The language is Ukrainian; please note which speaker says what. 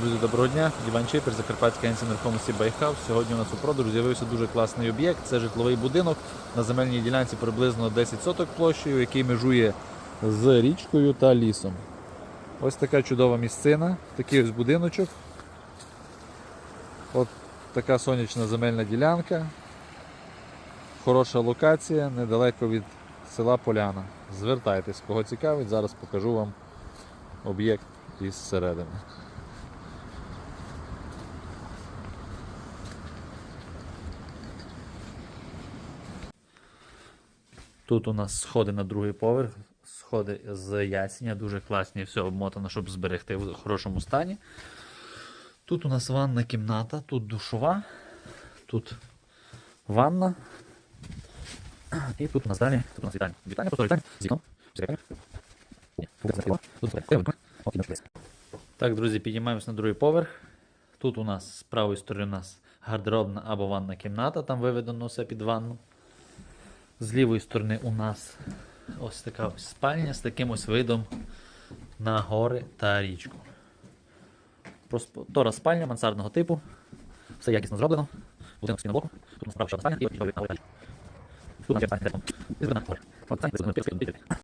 Speaker 1: Друзі, доброго дня. Іван Чепір, Закарпатська агенція нерухомості Байхав. Сьогодні у нас у продажу з'явився дуже класний об'єкт. Це житловий будинок на земельній ділянці приблизно 10 соток площею, який межує з річкою та лісом. Ось така чудова місцина, такий ось будиночок. От така сонячна земельна ділянка. Хороша локація, недалеко від села Поляна. Звертайтесь, кого цікавить, зараз покажу вам об'єкт із середини. Тут у нас сходи на другий поверх, сходи з ясеня, дуже класні, все обмотано, щоб зберегти в хорошому стані. Тут у нас ванна кімната, тут душова, тут ванна. І тут у нас далі, тут у нас вітальня. Вітальня, просто вітальня з Так, друзі, піднімаємось на другий поверх. Тут у нас з правої сторони у нас гардеробна або ванна кімната, там виведено все під ванну. З лівої сторони у нас ось така ось спальня з таким ось видом на гори та річку. Простора спальня мансардного типу. Все якісно зроблено. Будинок стіна блоку. Тут у справа ще спальня і на Тут у нас